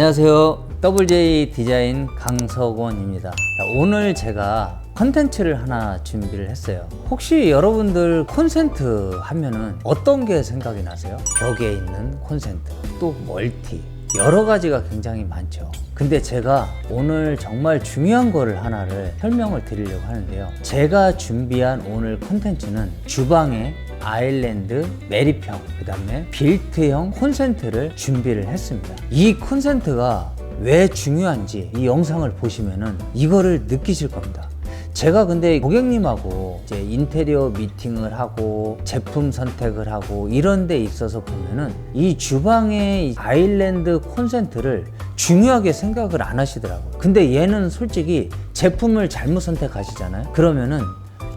안녕하세요. WJ 디자인 강석원입니다. 자, 오늘 제가 컨텐츠를 하나 준비를 했어요. 혹시 여러분들 콘센트 하면은 어떤 게 생각이 나세요? 벽에 있는 콘센트, 또 멀티, 여러 가지가 굉장히 많죠. 근데 제가 오늘 정말 중요한 거를 하나를 설명을 드리려고 하는데요. 제가 준비한 오늘 컨텐츠는 주방에 아일랜드 메리평, 그 다음에 빌트형 콘센트를 준비를 했습니다. 이 콘센트가 왜 중요한지 이 영상을 보시면은 이거를 느끼실 겁니다. 제가 근데 고객님하고 이제 인테리어 미팅을 하고 제품 선택을 하고 이런 데 있어서 보면은 이 주방의 이 아일랜드 콘센트를 중요하게 생각을 안 하시더라고요. 근데 얘는 솔직히 제품을 잘못 선택하시잖아요. 그러면은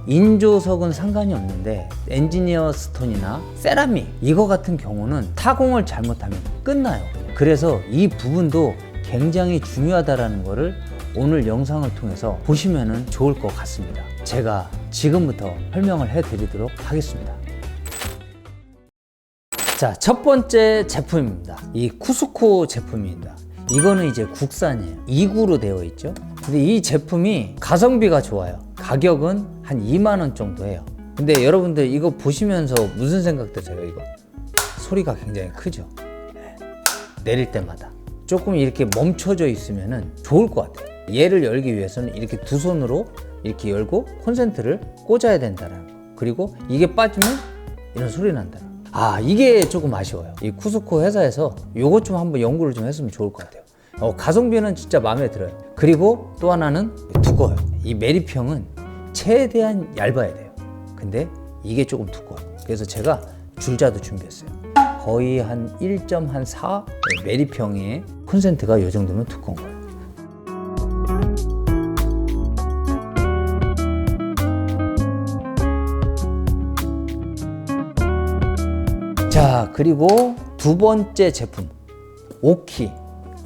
인조석은 상관이 없는데 엔지니어 스톤이나 세라믹 이거 같은 경우는 타공을 잘못하면 끝나요. 그래서 이 부분도 굉장히 중요하다라는 거를 오늘 영상을 통해서 보시면 좋을 것 같습니다. 제가 지금부터 설명을 해 드리도록 하겠습니다. 자, 첫 번째 제품입니다. 이 쿠스코 제품입니다. 이거는 이제 국산이에요. 2구로 되어 있죠. 근데 이 제품이 가성비가 좋아요. 가격은 한 2만 원 정도 해요. 근데 여러분들 이거 보시면서 무슨 생각 드세요, 이거? 소리가 굉장히 크죠. 네. 내릴 때마다 조금 이렇게 멈춰져 있으면은 좋을 것 같아요. 얘를 열기 위해서는 이렇게 두 손으로 이렇게 열고 콘센트를 꽂아야 된다는 거. 그리고 이게 빠지면 이런 소리 난다는 거. 아 이게 조금 아쉬워요. 이 쿠스코 회사에서 요것 좀 한번 연구를 좀 했으면 좋을 것 같아요. 어, 가성비는 진짜 마음에 들어요. 그리고 또 하나는 두꺼워요. 이 메리평은 최대한 얇아야 돼요. 근데 이게 조금 두꺼워요. 그래서 제가 줄자도 준비했어요. 거의 한 1.4 메리평의 콘센트가 이 정도면 두꺼운 거예요. 자, 그리고 두 번째 제품. 오키.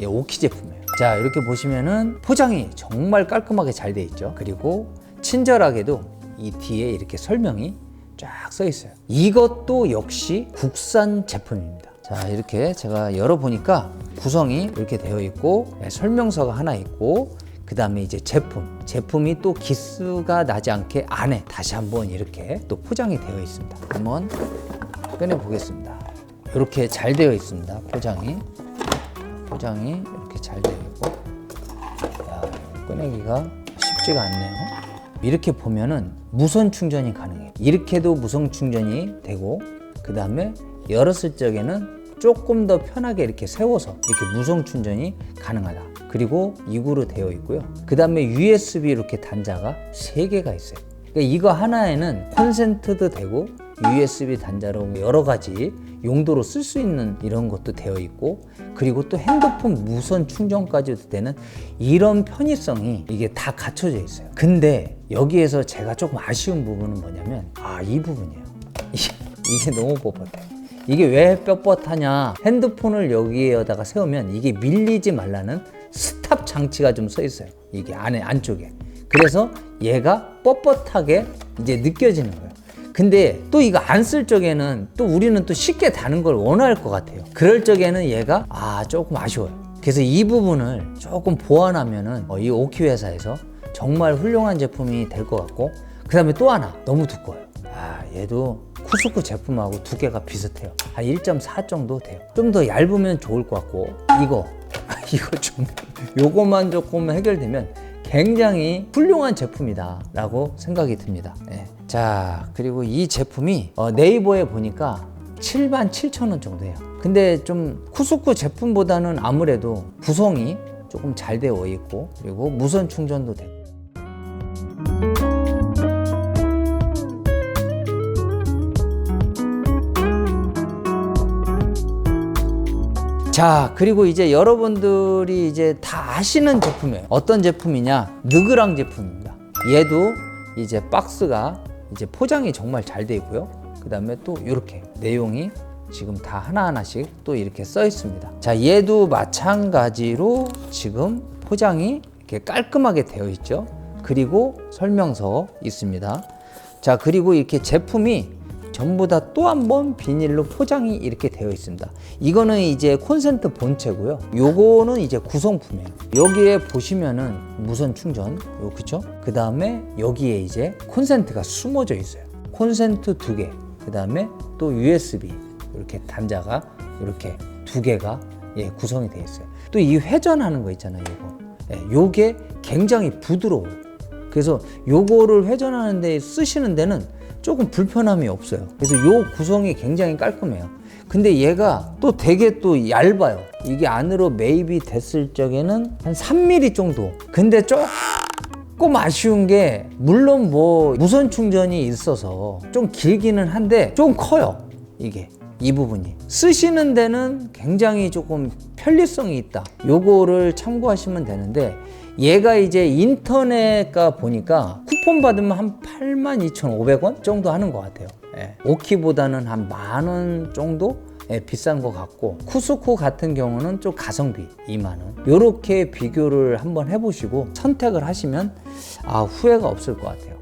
예, 오키 제품이에요. 자, 이렇게 보시면은 포장이 정말 깔끔하게 잘 돼 있죠. 그리고 친절하게도 이 뒤에 이렇게 설명이 쫙 써 있어요. 이것도 역시 국산 제품입니다. 자, 이렇게 제가 열어보니까 구성이 이렇게 되어 있고, 네, 설명서가 하나 있고, 그 다음에 이제 제품. 제품이 또 기스가 나지 않게 안에 다시 한번 이렇게 또 포장이 되어 있습니다. 한번 꺼내 보겠습니다. 이렇게 잘 되어 있습니다. 포장이 포장이 이렇게 잘 되어 있고, 야, 꺼내기가 쉽지가 않네요. 이렇게 보면은 무선 충전이 가능해요. 이렇게도 무선 충전이 되고, 그 다음에 열었을 적에는 조금 더 편하게 이렇게 세워서 이렇게 무선 충전이 가능하다. 그리고 2구로 되어 있고요. 그 다음에 USB 이렇게 단자가 3개가 있어요. 그러니까 이거 하나에는 콘센트도 되고 USB 단자로 여러 가지 용도로 쓸 수 있는 이런 것도 되어 있고 그리고 또 핸드폰 무선 충전까지도 되는 이런 편의성이 이게 다 갖춰져 있어요. 근데 여기에서 제가 조금 아쉬운 부분은 뭐냐면 아 이 부분이에요. 이게, 너무 뻣뻣해요. 이게 왜 뻣뻣하냐? 핸드폰을 여기에다가 세우면 이게 밀리지 말라는 스탑 장치가 좀 써 있어요. 이게 안에 안쪽에. 그래서 얘가 뻣뻣하게 이제 느껴지는 거예요. 근데 또 이거 안 쓸 적에는 또 우리는 또 쉽게 다는 걸 원할 것 같아요. 그럴 적에는 얘가 아 조금 아쉬워요. 그래서 이 부분을 조금 보완하면은 어, 이 오키 회사에서 정말 훌륭한 제품이 될 것 같고 그 다음에 또 하나 너무 두꺼워요. 아 얘도 쿠스코 제품하고 두께가 비슷해요. 한 1.4 정도 돼요. 좀 더 얇으면 좋을 것 같고 이거 이거 좀 요것만 조금 해결되면 굉장히 훌륭한 제품이다 라고 생각이 듭니다 예. 자 그리고 이 제품이 어, 네이버에 보니까 7만 7천 원 정도 해요 근데 좀 쿠스코 제품보다는 아무래도 구성이 조금 잘 되어 있고 그리고 무선 충전도 되고 자, 그리고 이제 여러분들이 이제 다 아시는 제품이에요. 어떤 제품이냐? 느그랑 제품입니다. 얘도 이제 박스가 이제 포장이 정말 잘 돼 있고요. 그 다음에 또 이렇게 내용이 지금 다 하나하나씩 또 이렇게 써 있습니다. 자, 얘도 마찬가지로 지금 포장이 이렇게 깔끔하게 되어 있죠. 그리고 설명서 있습니다. 자, 그리고 이렇게 제품이 전부 다 또 한 번 비닐로 포장이 이렇게 되어 있습니다. 이거는 이제 콘센트 본체고요. 요거는 이제 구성품이에요. 여기에 보시면은 무선 충전, 요 그쵸? 그 다음에 여기에 이제 콘센트가 숨어져 있어요. 콘센트 두 개, 그 다음에 또 USB 이렇게 단자가 이렇게 두 개가 예, 구성이 되어 있어요. 또 이 회전하는 거 있잖아요, 이거. 예, 요게 굉장히 부드러워요. 그래서 요거를 회전하는 데 쓰시는 데는 조금 불편함이 없어요. 그래서 요 구성이 굉장히 깔끔해요. 근데 얘가 또 되게 또 얇아요. 이게 안으로 매입이 됐을 적에는 한 3mm 정도. 근데 조금 아쉬운 게 물론 뭐 무선 충전이 있어서 좀 길기는 한데 좀 커요. 이게 이 부분이 쓰시는 데는 굉장히 조금 편리성이 있다. 요거를 참고하시면 되는데 얘가 이제 인터넷가 보니까 쿠폰 받으면 한 82,500원 정도 하는 것 같아요. 예. 오키보다는 한 만 원 정도 예, 비싼 것 같고 쿠스코 같은 경우는 좀 가성비 2만 원. 요렇게 비교를 한번 해보시고 선택을 하시면 아 후회가 없을 것 같아요.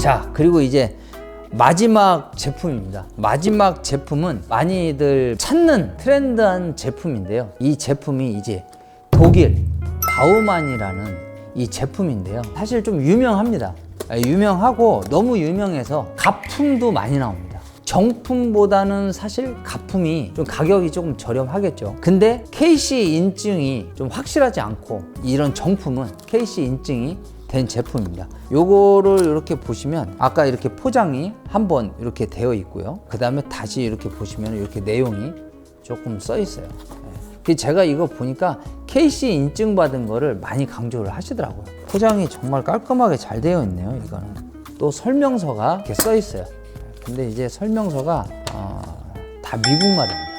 자, 그리고 이제 마지막 제품입니다. 마지막 제품은 많이들 찾는 트렌드한 제품인데요. 이 제품이 이제 독일 바우만이라는 이 제품인데요. 사실 좀 유명합니다. 아, 유명하고 너무 유명해서 가품도 많이 나옵니다. 정품보다는 사실 가품이 좀 가격이 조금 저렴하겠죠. 근데 KC 인증이 좀 확실하지 않고 이런 정품은 KC 인증이 된 제품입니다. 요거를 이렇게 보시면 아까 이렇게 포장이 한 번 이렇게 되어 있고요. 그 다음에 다시 이렇게 보시면 이렇게 내용이 조금 써 있어요. 그 제가 이거 보니까 KC 인증 받은 거를 많이 강조를 하시더라고요. 포장이 정말 깔끔하게 잘 되어 있네요. 이거는 또 설명서가 이렇게 써 있어요. 근데 이제 설명서가 어, 다 미국말입니다.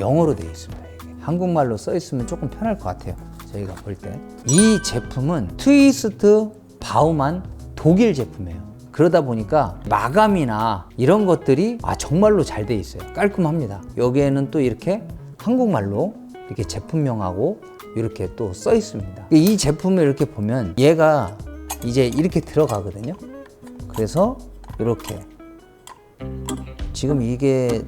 영어로 되어 있습니다. 한국말로 써 있으면 조금 편할 것 같아요. 저희가 볼 때. 이 제품은 트위스트 바우만 독일 제품이에요. 그러다 보니까 마감이나 이런 것들이 아 정말로 잘 돼 있어요. 깔끔합니다. 여기에는 또 이렇게 한국말로 이렇게 제품명하고 이렇게 또 써 있습니다. 이 제품을 이렇게 보면 얘가 이제 이렇게 들어가거든요. 그래서 이렇게 지금 이게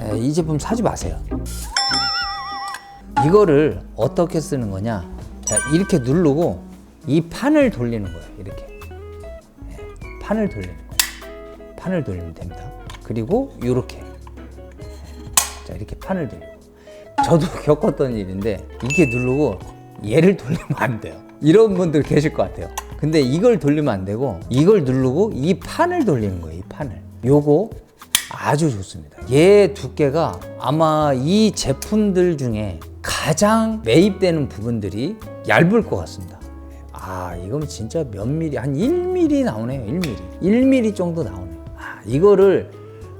에, 이 제품 사지 마세요. 이거를 어떻게 쓰는 거냐? 자, 이렇게 누르고 이 판을 돌리는 거예요. 이렇게. 예, 판을 돌리는 거예요. 판을 돌리면 됩니다. 그리고 이렇게. 자, 이렇게 판을 돌리고. 저도 겪었던 일인데 이렇게 누르고 얘를 돌리면 안 돼요. 이런 분들 계실 것 같아요. 근데 이걸 돌리면 안 되고 이걸 누르고 이 판을 돌리는 거예요. 이 판을. 요거 아주 좋습니다. 얘 두께가 아마 이 제품들 중에 가장 매입되는 부분들이 얇을 것 같습니다. 아, 이건 진짜 몇 미리, 한 1mm 나오네요. 1mm. 1mm 정도 나오네요. 아, 이거를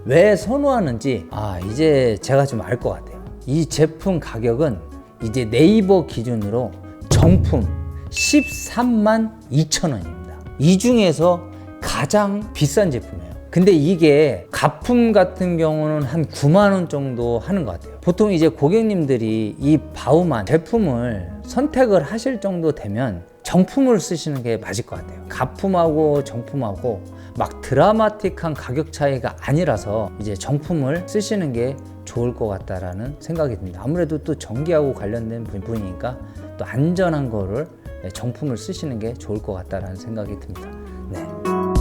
왜 선호하는지, 아, 이제 제가 좀 알 것 같아요. 이 제품 가격은 이제 네이버 기준으로 정품 13만 2천 원입니다. 이 중에서 가장 비싼 제품이에요. 근데 이게 가품 같은 경우는 한 9만 원 정도 하는 것 같아요. 보통 이제 고객님들이 이 바우만 제품을 선택을 하실 정도 되면 정품을 쓰시는 게 맞을 것 같아요. 가품하고 정품하고 막 드라마틱한 가격 차이가 아니라서 이제 정품을 쓰시는 게 좋을 것 같다라는 생각이 듭니다. 아무래도 또 전기하고 관련된 부분이니까 또 안전한 거를 정품을 쓰시는 게 좋을 것 같다라는 생각이 듭니다. 네.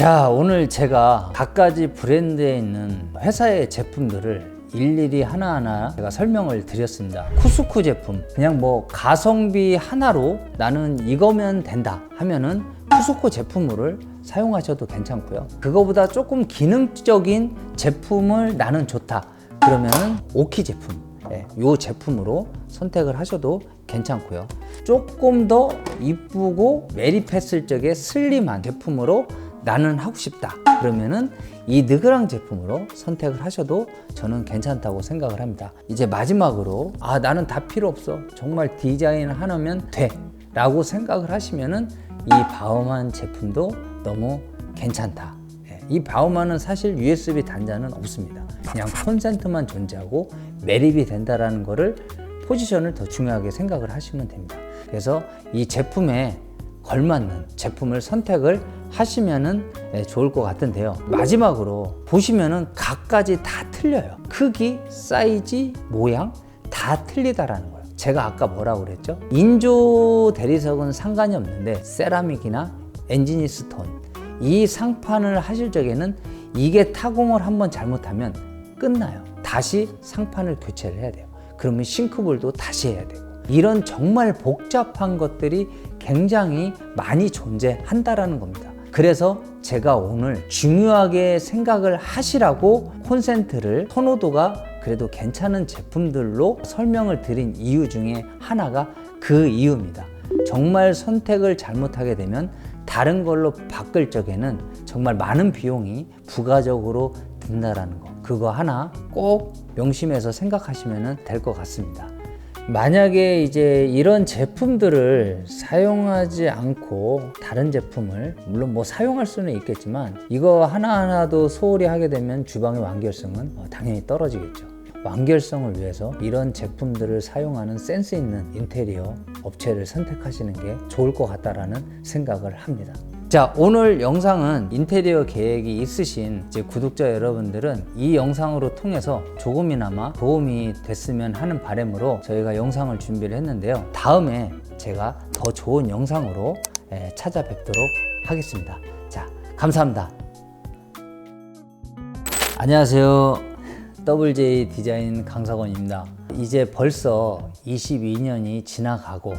자, 오늘 제가 각가지 브랜드에 있는 회사의 제품들을 일일이 하나하나 제가 설명을 드렸습니다. 쿠스쿠 제품. 그냥 뭐 가성비 하나로 나는 이거면 된다 하면은 쿠스코 제품을 사용하셔도 괜찮고요. 그거보다 조금 기능적인 제품을 나는 좋다. 그러면은 오키 제품. 예, 요 제품으로 선택을 하셔도 괜찮고요. 조금 더 이쁘고 매립했을 적에 슬림한 제품으로 나는 하고 싶다. 그러면은 이 느그랑 제품으로 선택을 하셔도 저는 괜찮다고 생각을 합니다. 이제 마지막으로 아 나는 다 필요 없어. 정말 디자인 하나면 돼. 라고 생각을 하시면은 이 바우만 제품도 너무 괜찮다. 예, 이 바우만은 사실 USB 단자는 없습니다. 그냥 콘센트만 존재하고 매립이 된다라는 거를 포지션을 더 중요하게 생각을 하시면 됩니다. 그래서 이 제품에 걸맞는 제품을 선택을 하시면은 예, 좋을 것 같은데요. 마지막으로 보시면은 각가지 다 틀려요. 크기, 사이즈, 모양 다 틀리다라는 거예요. 제가 아까 뭐라고 그랬죠? 인조 대리석은 상관이 없는데 세라믹이나 엔지니 스톤 이 상판을 하실 적에는 이게 타공을 한번 잘못하면 끝나요. 다시 상판을 교체를 해야 돼요. 그러면 싱크볼도 다시 해야 되고 이런 정말 복잡한 것들이 굉장히 많이 존재한다라는 겁니다. 그래서 제가 오늘 중요하게 생각을 하시라고 콘센트를 선호도가 그래도 괜찮은 제품들로 설명을 드린 이유 중에 하나가 그 이유입니다. 정말 선택을 잘못하게 되면 다른 걸로 바꿀 적에는 정말 많은 비용이 부가적으로 든다라는 거. 그거 하나 꼭 명심해서 생각하시면 될 것 같습니다. 만약에 이제 이런 제품들을 사용하지 않고 다른 제품을 물론 뭐 사용할 수는 있겠지만 이거 하나하나도 소홀히 하게 되면 주방의 완결성은 어, 당연히 떨어지겠죠. 완결성을 위해서 이런 제품들을 사용하는 센스 있는 인테리어 업체를 선택하시는 게 좋을 것 같다라는 생각을 합니다. 자, 오늘 영상은 인테리어 계획이 있으신 이제 구독자 여러분들은 이 영상으로 통해서 조금이나마 도움이 됐으면 하는 바람으로 저희가 영상을 준비를 했는데요. 다음에 제가 더 좋은 영상으로 예, 찾아뵙도록 하겠습니다. 자, 감사합니다. 안녕하세요. WJ 디자인 강사건입니다. 이제 벌써 22년이 지나가고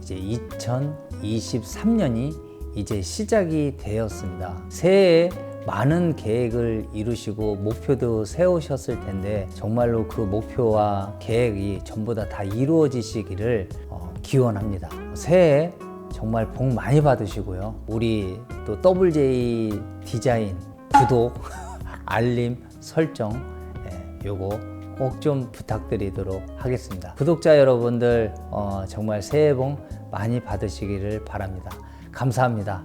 이제 2023년이 이제 시작이 되었습니다. 새해에 많은 계획을 이루시고 목표도 세우셨을 텐데 정말로 그 목표와 계획이 전부 다 다 이루어지시기를 어, 기원합니다. 새해 정말 복 많이 받으시고요. 우리 또 WJ 디자인 구독, 알림, 설정 예, 요거 꼭 좀 부탁드리도록 하겠습니다. 구독자 여러분들 어, 정말 새해 복 많이 받으시기를 바랍니다. 감사합니다.